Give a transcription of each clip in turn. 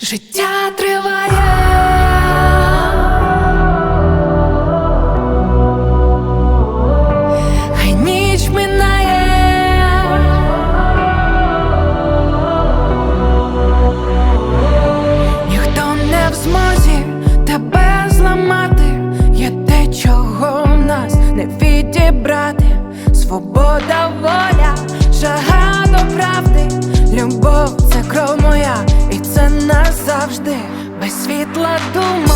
Життя триває. Хай ніч минає. Ніхто не в змозі тебе зламати. Є те, чого нас не відібрати. Свобода, воля, жага до правди, любов назавжди. Без світла думали,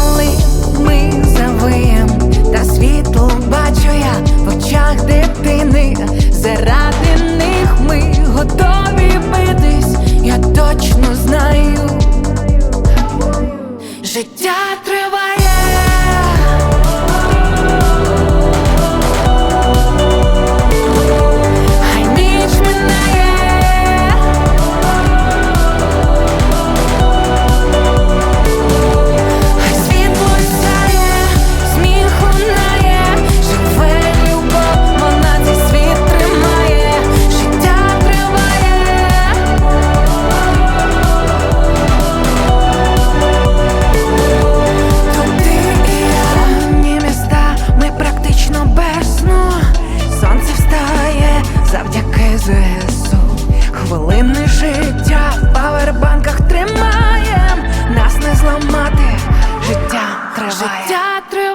завдяки ЗСУ хвилини життя в павербанках тримаєм, нас не зламати, життя триває. Життя триває.